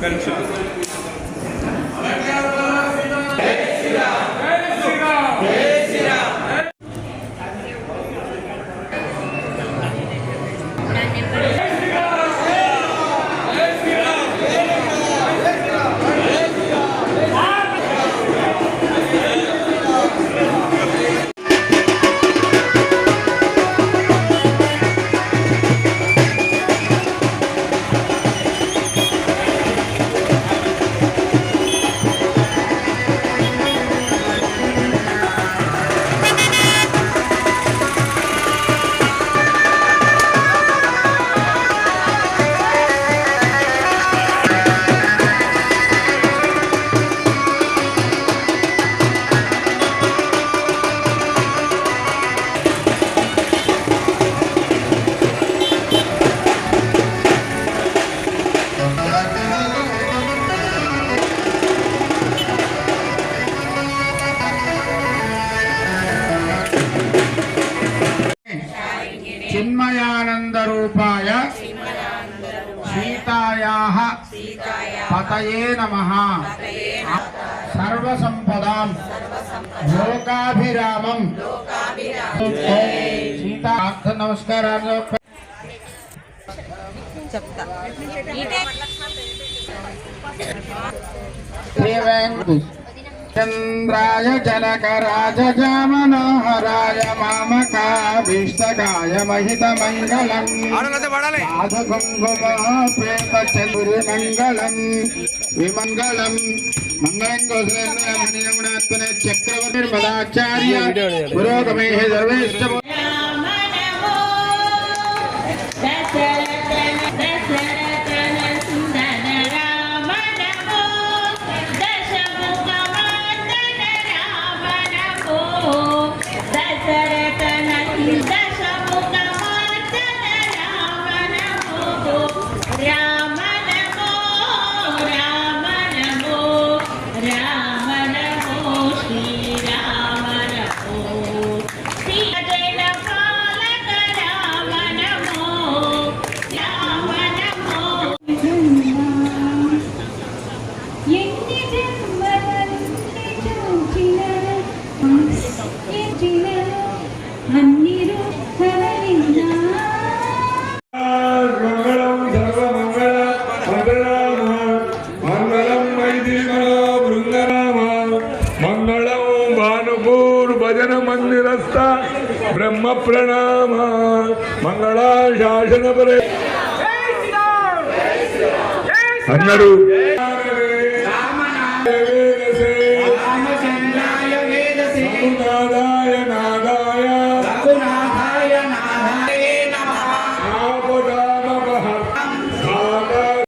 Madam Chair. పతయే నమః సర్వసంపదాం లోకాభిరామం సీతా నమస్కారాలు చెప్తా చంద్రాయ జనకరాజమనోహరాయ మామకాభీష్టకాయ మహిత మంగళం సాధుకుంకుమోపేత చంద్రి మంగళం విమంగళం మంగళం కోసం చక్రవర్తి మదాచార్య భానుపూర్ భజన మందిరస్థ బ్రహ్మ ప్రణామ మంగళాశాసన పరే అందరూ